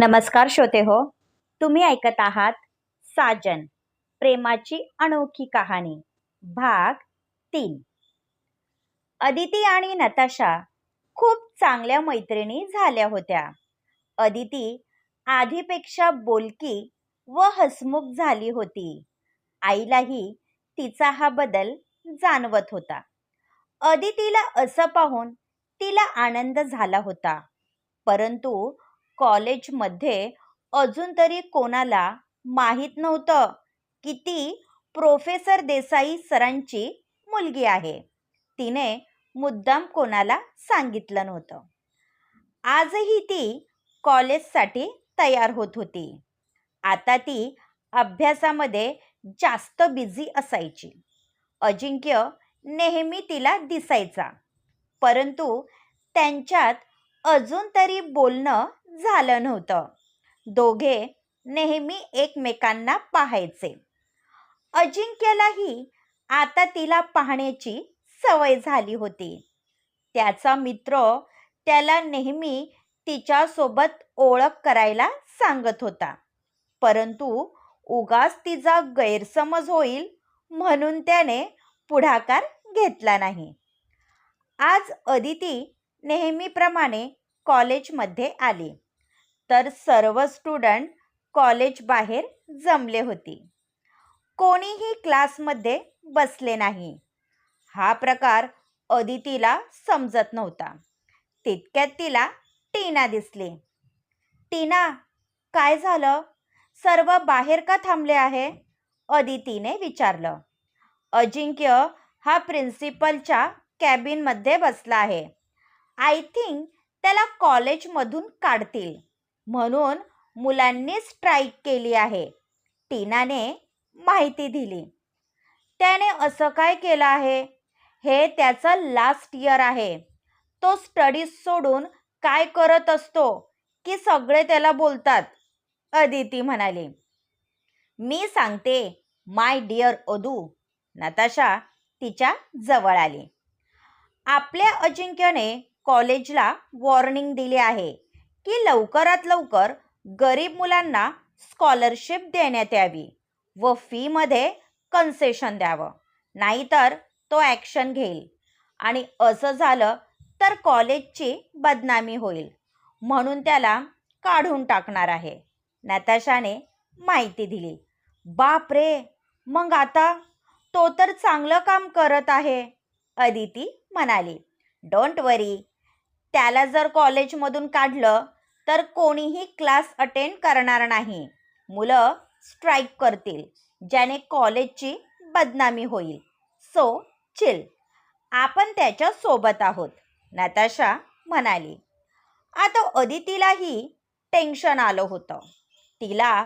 नमस्कार श्रोते हो तुम्ही ऐकत आहात साजन प्रेमाची अनोखी कहाणी भाग तीन. अदिती आणि नताशा खूप चांगल्या मैत्रिणी झाल्या होत्या. अदिती आधीपेक्षा बोलकी व हसमुख झाली होती. आईलाही तिचा हा बदल जाणवत होता. अदितीला असं पाहून तिला आनंद झाला होता. परंतु कॉलेजमध्ये अजून तरी कोणाला माहीत नव्हतं की ती प्रोफेसर देसाई सरांची मुलगी आहे. तिने मुद्दाम कोणाला सांगितलं नव्हतं. आजही ती कॉलेजसाठी तयार होत होती. आता ती अभ्यासामध्ये जास्त बिझी असायची. अजिंक्य नेहमी तिला दिसायचा. परंतु त्यांच्यात अजून तरी बोलणं झालं नव्हतं. दोघे नेहमी एकमेकांना पाहायचे. अजिंक्यलाही आता तिला पाहण्याची सवय झाली होती. त्याचा मित्र त्याला नेहमी तिच्यासोबत ओळख करायला सांगत होता. परंतु उगाच तिचा गैरसमज होईल म्हणून त्याने पुढाकार घेतला नाही. आज अदिती नेहमीप्रमाणे कॉलेजमध्ये आली. तर सर्व स्टुडंट कॉलेज बाहेर जमले होते. कोणीही क्लासमध्ये बसले नाही. हा प्रकार अदितीला समजत नव्हता. तितक्यात तिला टीना दिसली. टीना काय झालं? सर्व बाहेर का थांबले आहे? अदितीने विचारलं. अजिंक्य हा प्रिन्सिपलच्या कॅबिनमध्ये बसला आहे. आय थिंक त्याला कॉलेजमधून काढतील. म्हणून मुलांनी स्ट्राईक केली आहे. टीनाने माहिती दिली. त्याने असं काय केलं आहे? हे त्याचं लास्ट इयर आहे. तो स्टडीज सोडून काय करत असतो? की सगळे त्याला बोलतात? अदिती म्हणाली. मी सांगते माय डिअर अदू नताशा तिच्या जवळ आली. आपल्या अजिंक्यने कॉलेजला वॉर्निंग दिली आहे. की लवकरात लवकर गरीब मुलांना स्कॉलरशिप देण्यात यावी व फीमध्ये कन्सेशन द्यावं. नाहीतर तो ॲक्शन घेईल. आणि असं झालं तर कॉलेजची बदनामी होईल. म्हणून त्याला काढून टाकणार आहे. नताशाने माहिती दिली. बाप रे मग आता तो तर चांगलं काम करत आहे अदिती म्हणाली. डोंट वरी त्याला जर कॉलेजमधून काढलं तर कोणीही क्लास अटेंड करणार नाही. मुलं स्ट्राईक करतील ज्याने कॉलेजची बदनामी होईल. So chill. आपण त्याच्या सोबत आहोत नताशा म्हणाली. आता अदितीलाही टेन्शन आलं होतं. तिला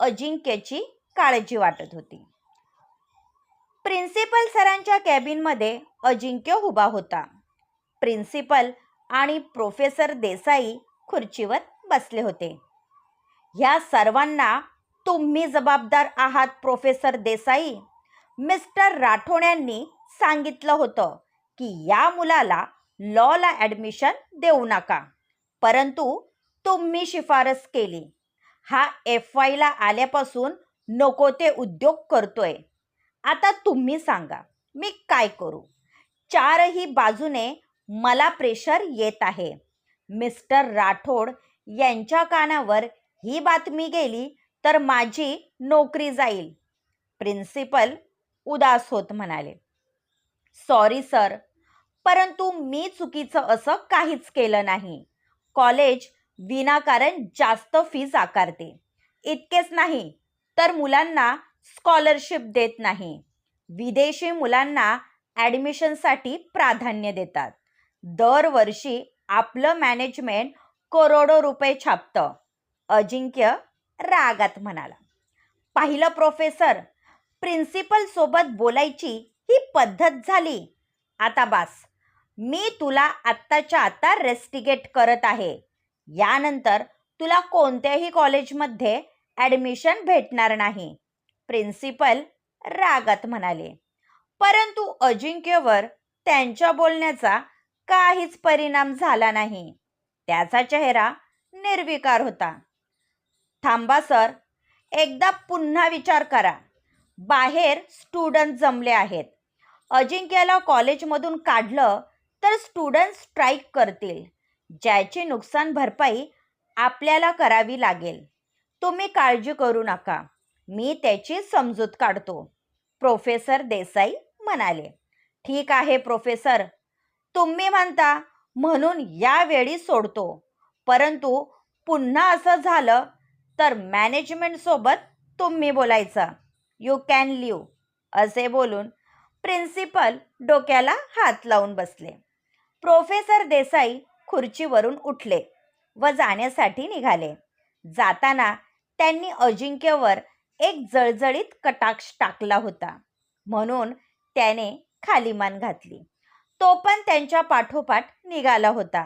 अजिंक्यची काळजी वाटत होती. प्रिन्सिपल सरांच्या कॅबिनमध्ये अजिंक्य उभा होता. प्रिन्सिपल आणि प्रोफेसर देसाई खुर्चीवर बसले होते. ह्या सर्वांना तुम्ही जबाबदार आहात प्रोफेसर देसाई. मिस्टर राठोड यांनी सांगितलं होतं की या मुलाला लॉला ॲडमिशन देऊ नका. परंतु तुम्ही शिफारस केली. हा एफ वायला आल्यापासून नको ते उद्योग करतोय. आता तुम्ही सांगा मी काय करू? चारही बाजूने मला प्रेशर येत आहे. मिस्टर राठोड यांच्या कानावर ही बातमी गेली तर माझी नोकरी जाईल. प्रिन्सिपल उदास होत म्हणाले. Sorry sir. परंतु मी चुकीचं असं काहीच केलं नाही. कॉलेज विनाकारण जास्त फीज आकारते. इतकेच नाही तर मुलांना स्कॉलरशिप देत नाही. विदेशी मुलांना ॲडमिशनसाठी प्राधान्य देतात. दरवर्षी आपलं मॅनेजमेंट करोडो रुपये छापतं. अजिंक्य रागात म्हणाला. पाहिलं प्रोफेसर प्रिन्सिपल सोबत बोलायची ही पद्धत झाली. आता बास मी तुला आत्ताच्या आता रेस्टिगेट करत आहे. यानंतर तुला कोणत्याही कॉलेजमध्ये ॲडमिशन भेटणार नाही. प्रिन्सिपल रागात म्हणाले. परंतु अजिंक्यवर त्यांच्या बोलण्याचा काहीच परिणाम झाला नाही. त्याचा चेहरा निर्विकार होता. थांबा सर. एकदा पुन्हा विचार करा. बाहेर स्टुडंट जमले आहेत. अजिंक्यला कॉलेजमधून काढलं तर स्टुडंट स्ट्राईक करतील. ज्याची नुकसान भरपाई आपल्याला करावी लागेल. तुम्ही काळजी करू नका. मी त्याची समजूत काढतो. प्रोफेसर देसाई म्हणाले. ठीक आहे प्रोफेसर. तुम्ही म्हणता म्हणून यावेळी सोडतो. परंतु पुन्हा असं झालं तर मॅनेजमेंटसोबत तुम्ही बोलायचं. यू कॅन लिव्ह असे बोलून प्रिन्सिपल डोक्याला हात लावून बसले. प्रोफेसर देसाई खुर्चीवरून उठले व जाण्यासाठी निघाले. जाताना त्यांनी अजिंक्यवर एक जळजळीत कटाक्ष टाकला होता. म्हणून त्याने खाली मान घातली. तो पण त्यांच्या पाठोपाठ निघाला होता.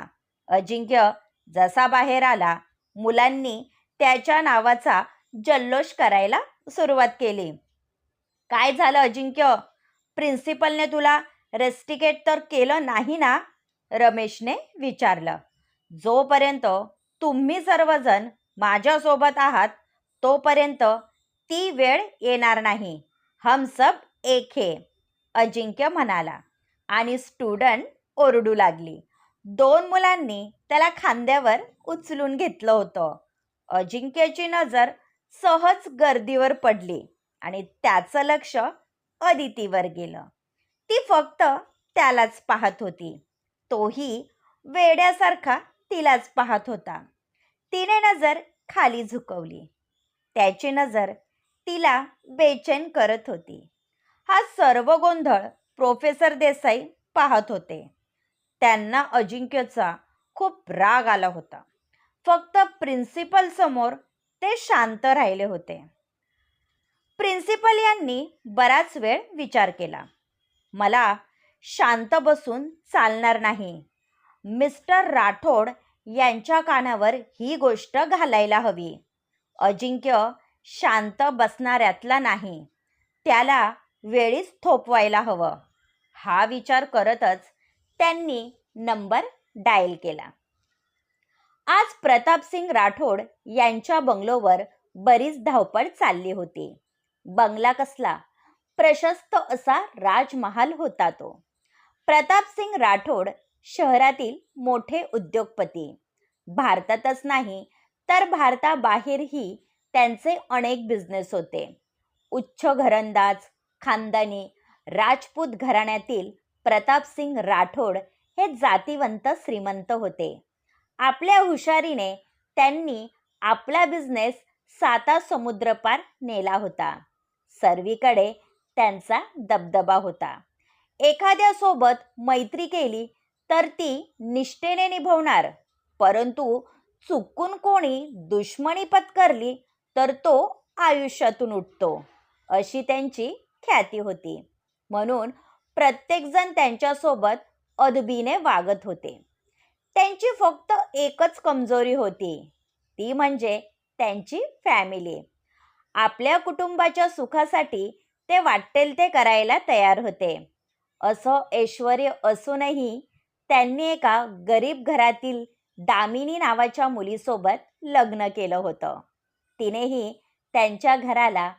अजिंक्य जसा बाहेर आला मुलांनी त्याच्या नावाचा जल्लोष करायला सुरुवात केली. काय झालं अजिंक्य? प्रिन्सिपलने तुला रेस्टिकेट तर केलं नाही ना? रमेशने विचारलं. जोपर्यंत तुम्ही सर्वजण माझ्यासोबत आहात तोपर्यंत ती वेळ येणार नाही. हम सब एक हे अजिंक्य म्हणाला. आणि स्टुडंट ओरडू लागली. दोन मुलांनी त्याला खांद्यावर उचलून घेतलं होतं. अजिंक्यची नजर सहज गर्दीवर पडली आणि त्याचं लक्ष अदितीवर गेलं. ती फक्त त्यालाच पाहत होती. तोही वेड्यासारखा तिलाच पाहत होता. तिने नजर खाली झुकवली. त्याची नजर तिला बेचैन करत होती. हा सर्व गोंधळ प्रोफेसर देसाई पाहत होते. त्यांना अजिंक्यचा खूप राग आला होता. फक्त प्रिन्सिपल समोर ते शांत राहिले होते. प्रिन्सिपल यांनी बराच वेळ विचार केला. मला शांत बसून चालणार नाही. मिस्टर राठोड यांच्या कानावर ही गोष्ट घालायला हवी. अजिंक्य शांत बसणाऱ्यातला नाही. त्याला वेळीच थोपवायला हवं. हा विचार करतच त्यांनी नंबर डायल केला. आज प्रतापसिंग राठोड यांच्या बंगलोवर बरीच धावपळ चालली होती. बंगला कसला? प्रशस्त असा राजमहाल होता तो. प्रतापसिंग राठोड शहरातील मोठे उद्योगपती. भारतातच नाही तर भारताबाहेरही त्यांचे अनेक बिझनेस होते. उच्च घरंदाज खानदानी राजपूत घराण्यातील प्रतापसिंग राठोड हे जातीवंत श्रीमंत होते. आपल्या हुशारीने त्यांनी आपला बिझनेस साता समुद्रपार नेला होता. सर्वीकडे त्यांचा दबदबा होता. एखाद्यासोबत मैत्री केली तर ती निष्ठेने निभवणार परंतु चुकून कोणी दुश्मनी पत्करली तर तो आयुष्यातून उठतो अशी त्यांची ख्याती होती. म्हणून प्रत्येकजण त्यांच्यासोबत अदबीने वागत होते. त्यांची फक्त एकच कमजोरी होती. ती म्हणजे त्यांची फॅमिली आपल्या कुटुंबाच्या सुखासाठी ते वाटेल ते करायला तयार होते. असं ऐश्वर असूनही त्यांनी एका गरीब घरातील दामिनी नावाच्या मुलीसोबत लग्न केलं होतं. तिनेही त्यांच्या घराला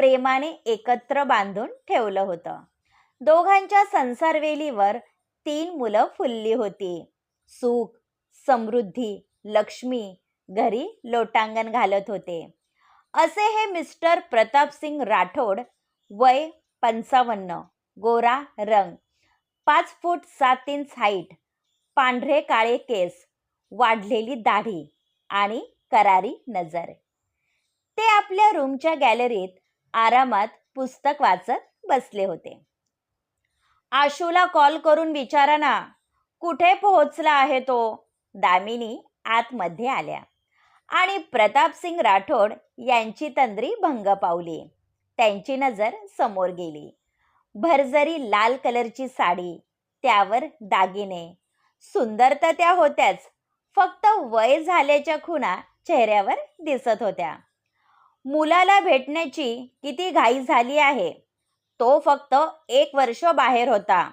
प्रेमाने एकत्र बांधून ठेवलं होतं. दोघांच्या संसारवेलीवर तीन मुलं फुलली होती. सुख समृद्धी लक्ष्मी घरी लोटांगण घालत होते. असे हे मिस्टर प्रतापसिंग राठोड वय पंचावन्न गोरा रंग पाच फूट सात इंच हाईट पांढरे काळे केस वाढलेली दाढी आणि करारी नजर. ते आपल्या रूमच्या गॅलरीत आरामात पुस्तक वाचत बसले होते. आशूला कॉल करून विचारा ना कुठे पोहोचला आहे तो? दामिनी आतमध्ये आल्या आणि प्रतापसिंग राठोड यांची तंद्री भंग पावली. त्यांची नजर समोर गेली. भरजरी लाल कलरची साडी त्यावर दागिने. सुंदर तर त्या होत्याच फक्त वय झाल्याच्या खुणा चेहऱ्यावर दिसत होत्या. मुलाला भेटण्याची किती घाई झाली आहे. तो फक्त एक वर्ष बाहेर होता.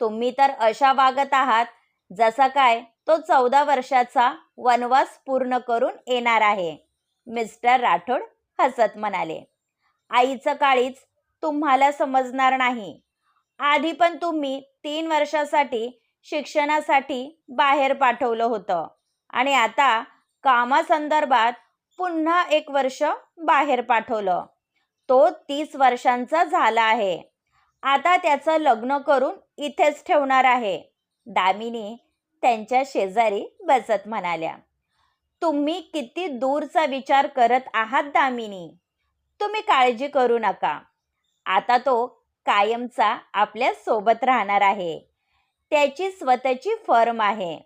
तुम्ही तर अशा वागत आहात जसा काय तो चौदा वर्षाचा वनवास पूर्ण करून येणार आहे. मिस्टर राठोड हसत म्हणाले. आईचं काळीच तुम्हाला समजणार नाही. आधी पण तुम्ही तीन वर्षासाठी शिक्षणासाठी बाहेर पाठवलं होतं. आणि आता कामासंदर्भात पुन्हा एक वर्ष बाहेर पाठवलं. तो तीस वर्षांचा झाला आहे. आता त्याचं लग्न करून इथेच ठेवणार आहे. दामिनी त्यांच्या शेजारी बसत म्हणाल्या. तुम्ही किती दूरचा विचार करत आहात दामिनी. तुम्ही काळजी करू नका. आता तो कायमचा आपल्यासोबत राहणार आहे. त्याची स्वतःची फर्म आहे.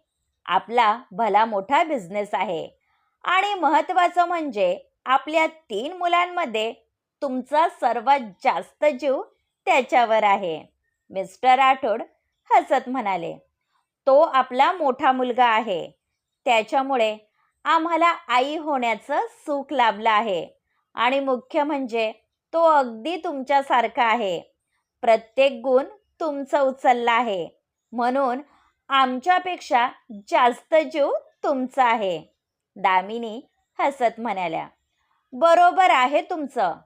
आपला भला मोठा बिझनेस आहे. आणि महत्त्वाचं म्हणजे आपल्या तीन मुलांमध्ये तुमचा सर्वात जास्त जीव त्याच्यावर आहे. मिस्टर राठोड हसत म्हणाले तो आपला मोठा मुलगा आहे. त्याच्यामुळे आम्हाला आई होण्याचं सुख लाभलं आहे. आणि मुख्य म्हणजे तो अगदी तुमच्यासारखा आहे. प्रत्येक गुण तुमचं उचलला आहे. म्हणून आमच्यापेक्षा जास्त जीव तुमचा आहे. दामिनी हसत म्हणाल्या बरोबर आहे तुमचं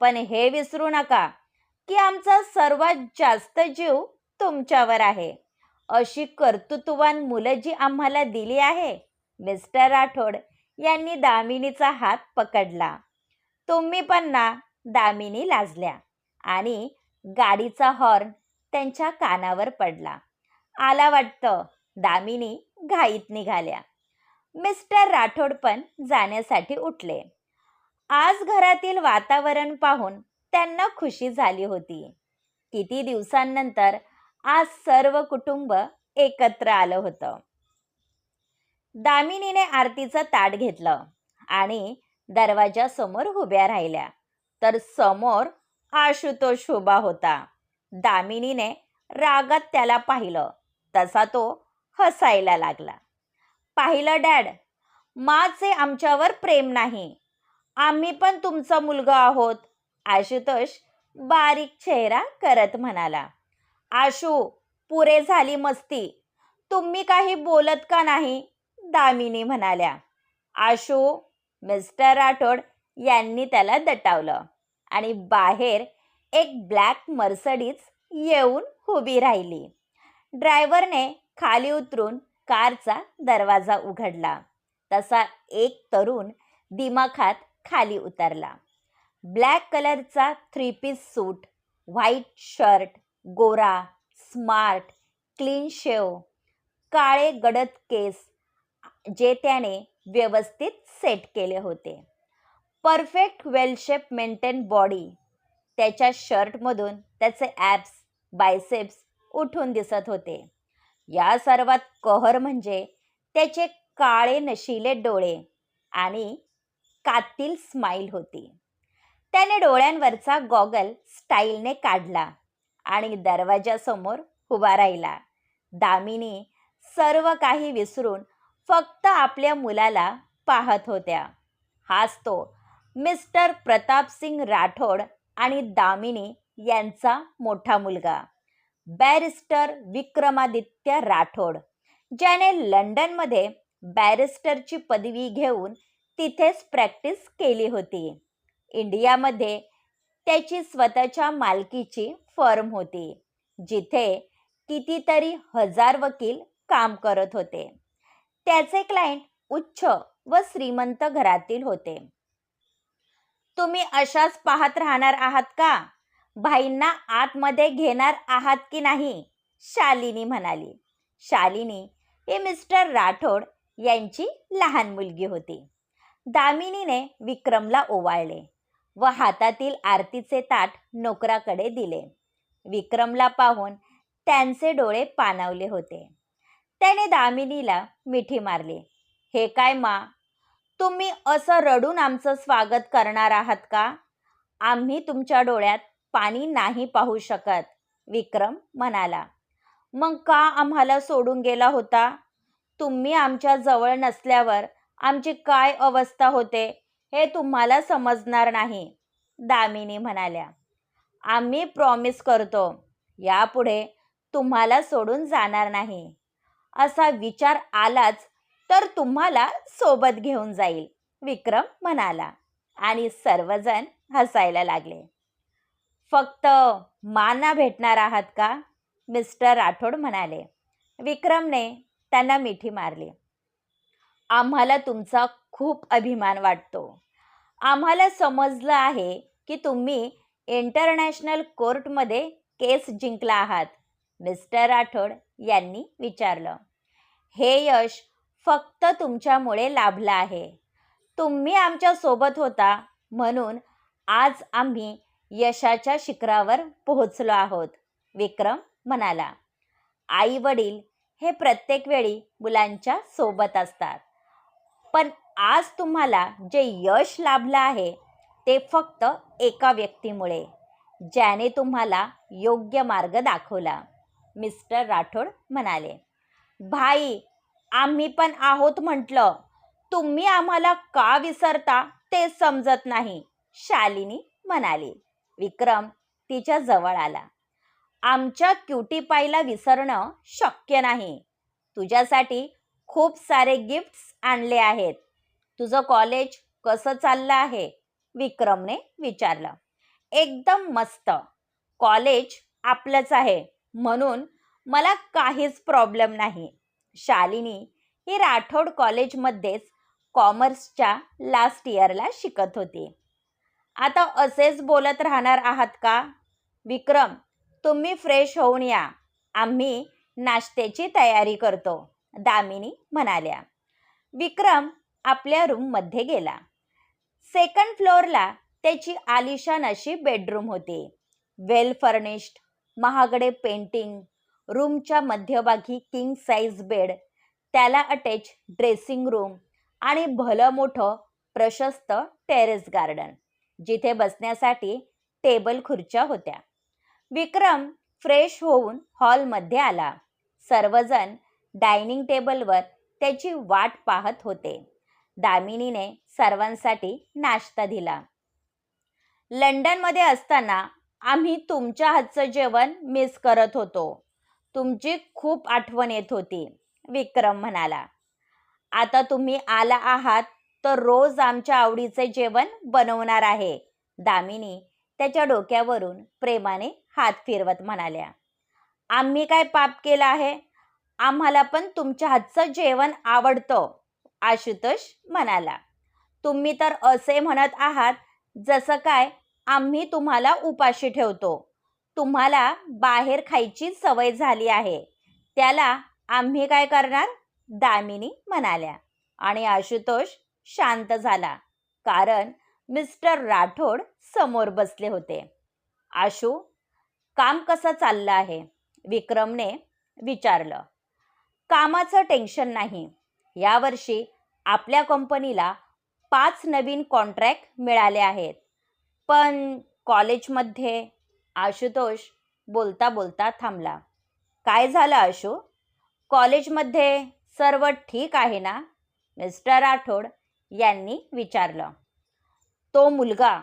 पण हे विसरू नका की आमचा सर्वात जास्त जीव तुमच्यावर आहे. अशी कर्तृत्ववान मुलं जी आम्हाला दिली आहे. मिस्टर राठोड यांनी दामिनीचा हात पकडला. तुम्ही पण ना दामिनी लाजल्या आणि गाडीचा हॉर्न त्यांच्या कानावर पडला. आला वाटतं दामिनी घाईत निघाल्या. मिस्टर राठोड पण जाण्यासाठी उठले. आज घरातील वातावरण पाहून त्यांना खुशी झाली होती. किती दिवसांनंतर आज सर्व कुटुंब एकत्र आलं होतं. दामिनीने आरतीचं ताट घेतलं आणि दरवाजासमोर उभ्या राहिल्या. तर समोर आशुतोष उभा होता. दामिनीने रागात त्याला पाहिलं. तसा तो हसायला लागला. पाहिलं डॅड. माचे आमच्यावर प्रेम नाही. आम्ही पण तुमचा मुलगा आहोत आशुतोष बारीक चेहरा करत म्हणाला. आशू पुरे झाली मस्ती. तुम्ही काही बोलत का नाही? दामिनी म्हणाल्या. आशू मिस्टर राठोड यांनी त्याला दटावलं आणि बाहेर एक ब्लॅक मर्सडीज येऊन उभी राहिली. ड्रायव्हरने खाली उतरून कारचा दरवाजा उघडला. तसा एक तरुण दिमाखात खाली उतरला. ब्लॅक कलरचा three piece suit white shirt गोरा स्मार्ट क्लीन शेव काळे गडद केस जे त्याने व्यवस्थित सेट केले होते. Perfect well shape maintain body. त्याच्या शर्टमधून त्याचे ॲप्स बायसेप्स उठून दिसत होते. या सर्वात कहर म्हणजे त्याचे काळे नशिले डोळे आणि कातील स्माईल होती. त्याने डोळ्यांवरचा गॉगल स्टाईलने काढला आणि दरवाजासमोर उभा राहिला. दामिनी सर्व काही विसरून फक्त आपल्या मुलाला पाहत होत्या. हाच तो मिस्टर प्रतापसिंग राठोड आणि दामिनी यांचा मोठा मुलगा. बॅरिस्टर विक्रमादित्य राठोड ज्याने लंडनमध्ये बॅरिस्टरची पदवी घेऊन तिथेच प्रॅक्टिस केली होती. इंडियामध्ये त्याची स्वतःच्या मालकीची फर्म होती जिथे कितीतरी हजार वकील काम करत होते. त्याचे क्लायंट उच्च व श्रीमंत घरातील होते. तुम्ही अशाच पाहत राहणार आहात का? भाईंना आतमध्ये घेणार आहात की नाही? शालिनी म्हणाली. शालिनी ही मिस्टर राठोड यांची लहान मुलगी होती. दामिनीने विक्रमला ओवाळले व हातातील आरतीचे ताट नोकराकडे दिले. विक्रमला पाहून त्यांचे डोळे पाणावले होते. त्याने दामिनीला मिठी मारली. हे काय मा? तुम्ही असं रडून आमचं स्वागत करणार आहात का? आम्ही तुमच्या डोळ्यात पाणी नाही पाहू शकत. विक्रम म्हणाला मग का आम्हाला सोडून गेला होता? तुम्ही आमच्या जवळ नसल्यावर आमची काय अवस्था होते हे तुम्हाला समजणार नाही दामिनी म्हणाल्या. आम्ही प्रॉमिस करतो यापुढे तुम्हाला सोडून जाणार नाही. असा विचार आलाच तर तुम्हाला सोबत घेऊन जाईल विक्रम म्हणाला आणि सर्वजण हसायला लागले. फक्त माना भेटणार आहात का? मिस्टर राठोड म्हणाले. विक्रमने त्यांना मिठी मारली. आम्हाला तुमचा खूप अभिमान वाटतो. आम्हाला समजलं आहे की तुम्ही इंटरनॅशनल कोर्टमध्ये केस जिंकला आहात मिस्टर राठोड यांनी विचारलं. हे यश फक्त तुमच्यामुळे लाभलं आहे. तुम्ही आमच्यासोबत होता म्हणून आज आम्ही यशाच्या शिखरावर पोहोचलो आहोत. विक्रम म्हणाला आई वडील हे प्रत्येक वेळी मुलांच्या सोबत असतात. पण आज तुम्हाला जे यश लाभलं आहे ते फक्त एका व्यक्तीमुळे ज्याने तुम्हाला योग्य मार्ग दाखवला. मिस्टर राठोड म्हणाले भाई आम्ही पण आहोत म्हटलं. तुम्ही आम्हाला का विसरता ते समजत नाही शालिनी म्हणाली. विक्रम तिच्या जवळ आला. आमच्या क्युटीपायला विसरणं शक्य नाही. तुझ्यासाठी खूप सारे गिफ्ट्स आणले आहेत. तुझं कॉलेज कसं चाललं आहे? विक्रमने विचारलं. एकदम मस्त. कॉलेज आपलंच आहे. म्हणून मला काहीच प्रॉब्लेम नाही. शालिनी ही राठोड कॉलेजमध्येच कॉमर्सच्या लास्ट इयरला शिकत होती. आता असेच बोलत राहणार आहात का? विक्रम तुम्ही फ्रेश होऊन या. आम्ही नाश्त्याची तयारी करतो दामिनी म्हणाल्या. विक्रम आपल्या रूममध्ये गेला. सेकंड फ्लोअरला त्याची आलिशान अशी बेडरूम होती. वेल फर्निश्ड महागडे पेंटिंग रूमच्या मध्यभागी किंग साईज बेड त्याला अटॅच ड्रेसिंग रूम आणि भलं मोठं प्रशस्त टेरेस गार्डन जिथे बसण्यासाठी टेबल खुर्च्या होत्या. विक्रम फ्रेश होऊन हॉलमध्ये आला. सर्वजण डायनिंग टेबलवर त्याची वाट पाहत होते. दामिनीने सर्वांसाठी नाश्ता दिला. लंडनमध्ये असताना आम्ही तुमच्या हातचं जेवण मिस करत होतो. तुमची खूप आठवण येत होती विक्रम म्हणाला. आता तुम्ही आला आहात तर रोज आमच्या आवडीचे जेवण बनवणार आहे. दामिनी त्याच्या डोक्यावरून प्रेमाने हात फिरवत म्हणाल्या आम्ही काय पाप केलं आहे? आम्हाला पण तुमच्या हातचं जेवण आवडतं आशुतोष म्हणाला. तुम्ही तर असे म्हणत आहात जसं काय आम्ही तुम्हाला उपाशी ठेवतो. तुम्हाला बाहेर खायची सवय झाली आहे. त्याला आम्ही काय करणार? दामिनी म्हणाल्या. आणि आशुतोष शांत झाला. कारण मिस्टर राठोड समोर बसले होते. आशू काम कसं चाललं आहे? विक्रमने विचारलं. कामाचं टेन्शन नाही. यावर्षी आपल्या कंपनीला पाच नवीन कॉन्ट्रॅक्ट मिळाले आहेत. पण कॉलेजमध्ये आशुतोष बोलता बोलता थांबला. काय झालं आशू? कॉलेजमध्ये सर्व ठीक आहे ना? मिस्टर राठोड यांनी विचारलं. तो मुलगा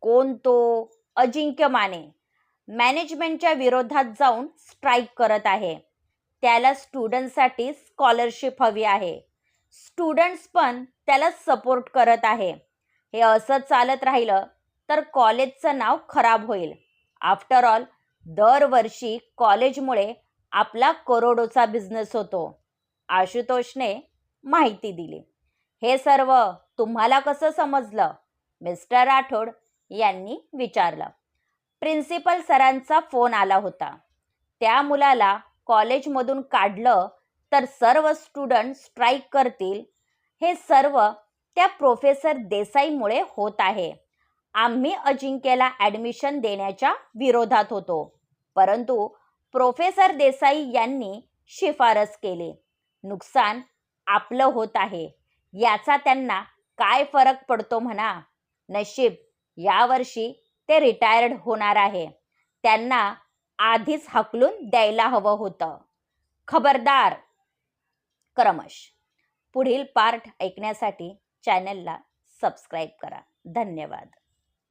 कोण तो? अजिंक्य माने. मॅनेजमेंटच्या विरोधात जाऊन स्ट्राईक करत आहे. त्याला स्टुडंटसाठी स्कॉलरशिप हवी आहे. स्टुडंट्स पण त्याला सपोर्ट करत आहे. हे असं चालत राहिलं तर कॉलेजचं नाव खराब होईल. आफ्टर ऑल दरवर्षी कॉलेजमुळे आपला करोडोचा बिझनेस होतो. आशुतोषने माहिती दिली. हे सर्व तुम्हाला कसं समजलं? मिस्टर राठोड यांनी विचारलं. प्रिन्सिपल सरांचा फोन आला होता. त्या मुलाला कॉलेजमधून काढलं तर सर्व स्टुडंट स्ट्राईक करतील. हे सर्व त्या प्रोफेसर देसाईमुळे होत आहे. आम्ही अजिंक्यला ॲडमिशन देण्याच्या विरोधात होतो. परंतु प्रोफेसर देसाई यांनी शिफारस केली. नुकसान आपलं होत आहे. याचा त्यांना काय फरक पडतो म्हणा? नशीब यावर्षी ते रिटायर्ड होणार आहे. त्यांना आधीच हकलून द्यायला हवं होतं. खबरदार क्रमश. पुढील पार्ट ऐकण्यासाठी चॅनलला सबस्क्राईब करा. धन्यवाद.